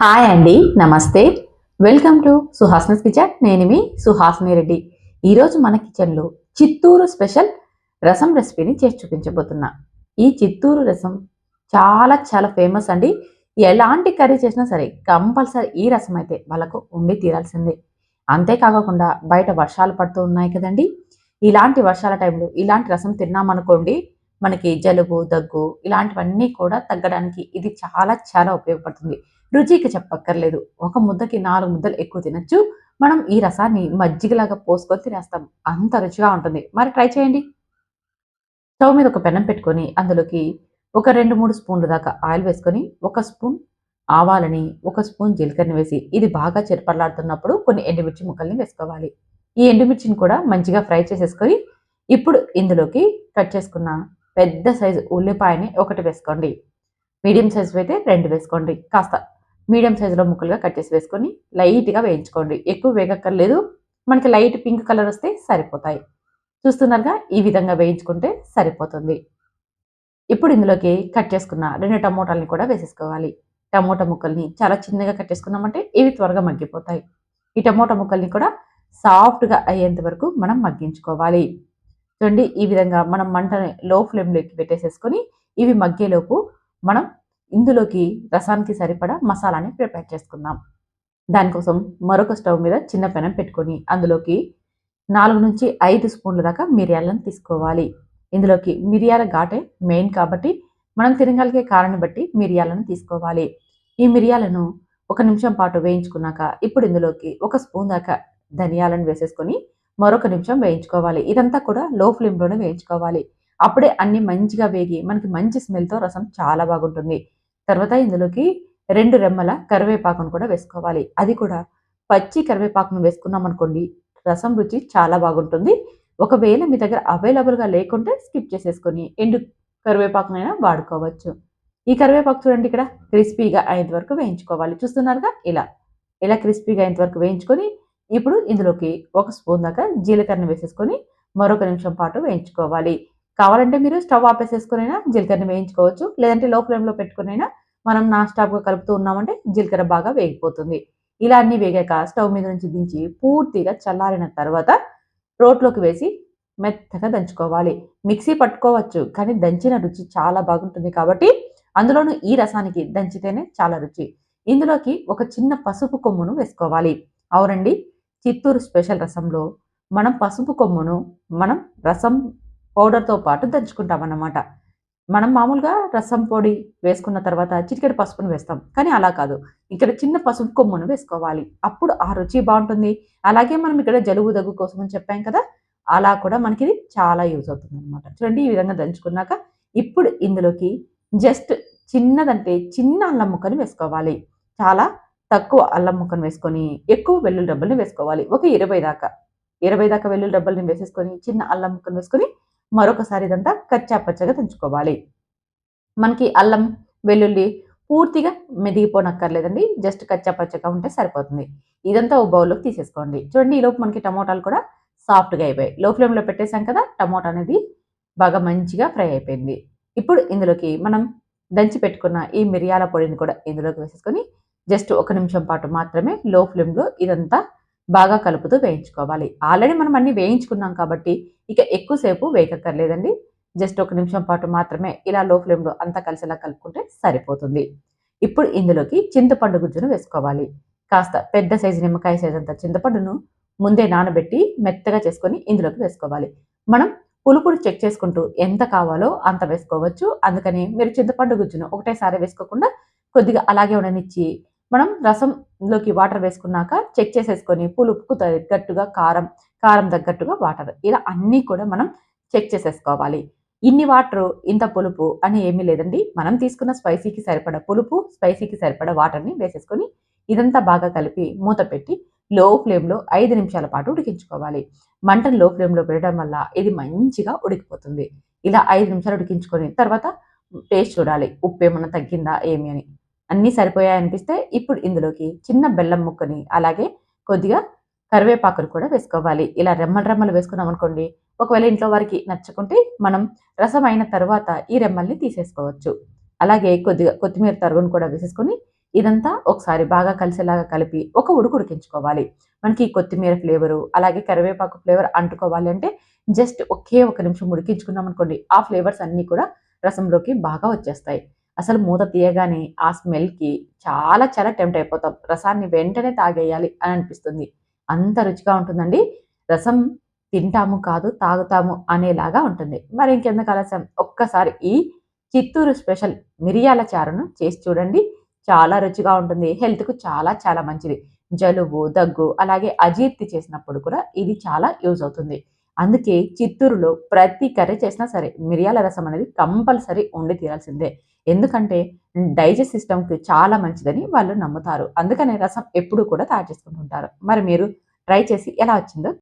Hi అండి నమస్తే welcome to సుహాస్నస్ kitchen నేను మీ సుహాసిని రెడ్డి. ఈరోజు మన కిచెన్లో చిత్తూరు స్పెషల్ రసం రెసిపీని చేసి చూపించబోతున్నా. ఈ చిత్తూరు రసం చాలా చాలా ఫేమస్ అండి. ఎలాంటి కర్రీ చేసినా సరే కంపల్సరీ ఈ రసం అయితే వాళ్ళకు ఉండి తీరాల్సిందే. అంతేకాకుండా బయట వర్షాలు పడుతూ ఉన్నాయి కదండి. ఇలాంటి వర్షాల టైంలో ఇలాంటి రసం తిన్నామనుకోండి మనకి జలుబు దగ్గు ఇలాంటివన్నీ కూడా తగ్గడానికి ఇది చాలా చాలా ఉపయోగపడుతుంది. రుచికి చెప్పక్కర్లేదు. ఒక ముద్దకి నాలుగు ముద్దలు ఎక్కువ తినచ్చు. మనం ఈ రసాన్ని మజ్జిగలాగా పోసుకొని తినేస్తాం. అంత రుచిగా ఉంటుంది. మరి ట్రై చేయండి. స్టవ్ మీద ఒక పెనం పెట్టుకొని అందులోకి ఒక రెండు మూడు స్పూన్లు దాకా ఆయిల్ వేసుకొని ఒక స్పూన్ ఆవాలని ఒక స్పూన్ జీలకర్రని వేసి ఇది బాగా చెరపలాడుతున్నప్పుడు కొన్ని ఎండుమిర్చి ముక్కల్ని వేసుకోవాలి. ఈ ఎండుమిర్చిని కూడా మంచిగా ఫ్రై చేసేసుకొని ఇప్పుడు ఇందులోకి కట్ చేసుకున్న పెద్ద సైజు ఉల్లిపాయని ఒకటి వేసుకోండి. మీడియం సైజు అయితే రెండు వేసుకోండి. కాస్త మీడియం సైజులో ముక్కలుగా కట్ చేసి వేసుకొని లైట్గా వేయించుకోండి. ఎక్కువ వేగక్కర్లేదు. మనకి లైట్ పింక్ కలర్ వస్తే సరిపోతాయి. చూస్తున్నారుగా? ఈ విధంగా వేయించుకుంటే సరిపోతుంది. ఇప్పుడు ఇందులోకి కట్ చేసుకున్న రెండు టమోటాలని కూడా వేసేసుకోవాలి. టమోటా ముక్కల్ని చాలా చిన్నగా కట్ చేసుకున్నామంటే ఇవి త్వరగా మగ్గిపోతాయి. ఈ టమోటా ముక్కల్ని కూడా సాఫ్ట్గా అయ్యేంత వరకు మనం మగ్గించుకోవాలి. చూడండి ఈ విధంగా మనం మంటని లో ఫ్లేమ్లోకి పెట్టేసేసుకొని ఇవి మగ్గేలోపు మనం ఇందులోకి రసానికి సరిపడా మసాలాని ప్రిపేర్ చేసుకుందాం. దానికోసం మరొక స్టవ్ మీద చిన్న పెనం పెట్టుకొని అందులోకి నాలుగు నుంచి ఐదు స్పూన్ల దాకా మిరియాలను తీసుకోవాలి. ఇందులోకి మిరియాల ఘాటే మెయిన్ కాబట్టి మనం తిరగలిగే కారణం బట్టి మిరియాలను తీసుకోవాలి. ఈ మిరియాలను ఒక నిమిషం పాటు వేయించుకున్నాక ఇప్పుడు ఇందులోకి ఒక స్పూన్ దాకా ధనియాలను వేసేసుకొని మరొక నిమిషం వేయించుకోవాలి. ఇదంతా కూడా లో ఫ్లేమ్లోనే వేయించుకోవాలి. అప్పుడే అన్ని మంచిగా వేగి మనకి మంచి స్మెల్తో రసం చాలా బాగుంటుంది. తర్వాత ఇందులోకి రెండు రెమ్మల కరివేపాకును కూడా వేసుకోవాలి. అది కూడా పచ్చి కరివేపాకును వేసుకున్నాం అనుకోండి రసం రుచి చాలా బాగుంటుంది. ఒకవేళ మీ దగ్గర అవైలబుల్గా లేకుంటే స్కిప్ చేసేసుకొని ఎండు కరివేపాకునైనా వాడుకోవచ్చు. ఈ కరివేపాకు చూడండి ఇక్కడ క్రిస్పీగా అయ్యేంత వరకు వేయించుకోవాలి. చూస్తున్నారుగా? ఇలా. ఇలా క్రిస్పీగా అయ్యేంత వరకు వేయించుకొని ఇప్పుడు ఇందులోకి ఒక స్పూన్ దాకా జీలకర్ర వేసేసుకొని మరొక నిమిషం పాటు వేయించుకోవాలి. కావాలంటే మీరు స్టవ్ ఆపేసేసుకునైనా జీలకర్ర వేయించుకోవచ్చు. లేదంటే లో ఫ్లేమ్లో పెట్టుకునైనా మనం నా స్టాప్గా కలుపుతూ ఉన్నామంటే జీలకర్ర బాగా వేగిపోతుంది. ఇలా అన్ని వేగాక స్టవ్ మీద నుంచి దించి పూర్తిగా చల్లారిన తర్వాత రోట్లోకి వేసి మెత్తగా దంచుకోవాలి. మిక్సీ పట్టుకోవచ్చు కానీ దంచిన రుచి చాలా బాగుంటుంది కాబట్టి అందులోనూ ఈ రసానికి దంచితేనే చాలా రుచి. ఇందులోకి ఒక చిన్న పసుపు కొమ్మును వేసుకోవాలి. అవునండి చిత్తూరు స్పెషల్ రసంలో మనం పసుపు కొమ్మును మనం రసం పౌడర్తో పాటు దంచుకుంటాం అన్నమాట మనం మామూలుగా రసం పొడి వేసుకున్న తర్వాత చిటికెడు పసుపును వేస్తాం. కానీ అలా కాదు. ఇక్కడ చిన్న పసుపు కొమ్మును వేసుకోవాలి. అప్పుడు ఆ రుచి బాగుంటుంది. అలాగే మనం ఇక్కడ జలుబు దగ్గు కోసం అని చెప్పాం కదా అలా కూడా మనకి ఇది చాలా యూజ్ అవుతుంది అనమాట చూడండి ఈ విధంగా దంచుకున్నాక ఇప్పుడు ఇందులోకి జస్ట్ చిన్నదంటే చిన్న అల్లం ముక్కను వేసుకోవాలి. చాలా తక్కువ అల్లం ముక్కను వేసుకొని ఎక్కువ వెల్లుల్లి డబ్బల్ని వేసుకోవాలి. ఒక ఇరవై దాకా. ఇరవై దాకా వెల్లుల్లి డబ్బల్ని వేసేసుకొని చిన్న అల్లం ముక్కను వేసుకొని మరొకసారి ఇదంతా కచ్చా పచ్చగా దంచుకోవాలి మనకి అల్లం వెల్లుల్లి పూర్తిగా మెదిగిపోనక్కర్లేదండి. జస్ట్ కచ్చా పచ్చగా ఉంటే సరిపోతుంది. ఇదంతా ఓ బౌల్లోకి తీసేసుకోండి. చూడండి ఈలోపు మనకి టమోటాలు కూడా సాఫ్ట్గా అయిపోయాయి. లో ఫ్లేమ్లో పెట్టేసాం కదా టమోటా అనేది బాగా మంచిగా ఫ్రై అయిపోయింది. ఇప్పుడు ఇందులోకి మనం దంచి పెట్టుకున్న ఈ మిరియాల పొడిని కూడా ఇందులోకి వేసేసుకొని జస్ట్ ఒక నిమిషం పాటు మాత్రమే లో ఫ్లేమ్లో ఇదంతా బాగా కలుపుతూ వేయించుకోవాలి. ఆల్రెడీ మనం అన్ని వేయించుకున్నాం కాబట్టి ఇక ఎక్కువసేపు వేయక్కర్లేదండి జస్ట్ ఒక నిమిషం పాటు మాత్రమే ఇలా లో ఫ్లేమ్లో అంతా కలిసేలా కలుపుకుంటే సరిపోతుంది. ఇప్పుడు ఇందులోకి చింతపండు గుజ్జును వేసుకోవాలి. కాస్త పెద్ద సైజు నిమ్మకాయ సైజు అంత చింతపండును ముందే నానబెట్టి మెత్తగా చేసుకొని ఇందులోకి వేసుకోవాలి. మనం పులుపుడు చెక్ చేసుకుంటూ ఎంత కావాలో అంత వేసుకోవచ్చు. అందుకని మీరు చింతపండు గుజ్జును ఒకటేసారి వేసుకోకుండా కొద్దిగా అలాగే ఉండనిచ్చి మనం రసంలోకి వాటర్ వేసుకున్నాక చెక్ చేసేసుకొని పులుపుకు తగ్గట్టుగా కారం కారం తగ్గట్టుగా వాటర్. ఇలా అన్నీ కూడా మనం చెక్ చేసేసుకోవాలి. ఇన్ని వాటర్ ఇంత పులుపు అని ఏమీ లేదండి. మనం తీసుకున్న స్పైసీకి సరిపడ పులుపు స్పైసీకి సరిపడ వాటర్ని వేసేసుకొని ఇదంతా బాగా కలిపి మూత పెట్టి లో ఫ్లేమ్లో ఐదు నిమిషాల పాటు ఉడికించుకోవాలి. మంటను లో ఫ్లేమ్లో పెట్టడం వల్ల ఇది మంచిగా ఉడికిపోతుంది. ఇలా ఐదు నిమిషాలు ఉడికించుకొని తర్వాత టేస్ట్ చూడాలి. ఉప్పు ఏమన్నా తగ్గిందా ఏమి అని. అన్నీ సరిపోయాయి అనిపిస్తే ఇప్పుడు ఇందులోకి చిన్న బెల్లం ముక్కని అలాగే కొద్దిగా కరివేపాకులు కూడా వేసుకోవాలి. ఇలా రెమ్మలు రెమ్మలు వేసుకున్నాం అనుకోండి ఒకవేళ ఇంట్లో వారికి నచ్చుకుంటే మనం రసం అయిన తర్వాత ఈ రెమ్మల్ని తీసేసుకోవచ్చు. అలాగే కొద్దిగా కొత్తిమీర తరుగును కూడా వేసేసుకొని ఇదంతా ఒకసారి బాగా కలిసేలాగా కలిపి ఒక ఉడుకు ఉడికించుకోవాలి. మనకి కొత్తిమీర ఫ్లేవరు అలాగే కరివేపాకు ఫ్లేవర్ అంటుకోవాలి అంటే జస్ట్ ఒకే ఒక నిమిషం ఉడికించుకున్నాం అనుకోండి ఆ ఫ్లేవర్స్ అన్నీ కూడా రసంలోకి బాగా వచ్చేస్తాయి. అసలు మూత తీయగానే ఆ స్మెల్కి చాలా చాలా టెంప్ట్ అయిపోతాం. రసాన్ని వెంటనే తాగేయాలి అని అనిపిస్తుంది. అంత రుచిగా ఉంటుందండి. రసం తింటాము కాదు తాగుతాము అనేలాగా ఉంటుంది. మరి ఇంకెందుకు ఆలస్యం? ఒక్కసారి ఈ చిత్తూరు స్పెషల్ మిరియాల చారును చేసి చూడండి. చాలా రుచిగా ఉంటుంది. హెల్త్కు చాలా చాలా మంచిది. జలుబు దగ్గు అలాగే అజీర్తి చేసినప్పుడు కూడా ఇది చాలా యూజ్ అవుతుంది. అందుకే చిత్తూరులో ప్రతి కర్రీ చేసినా సరే మిరియాల రసం అనేది కంపల్సరీ ఉండి తీరాల్సిందే. ఎందుకంటే డైజెస్ట్ సిస్టమ్కి చాలా మంచిదని వాళ్ళు నమ్ముతారు. అందుకనే రసం ఎప్పుడు కూడా తయారు చేసుకుంటుంటారు. మరి మీరు ట్రై చేసి ఎలా వచ్చిందో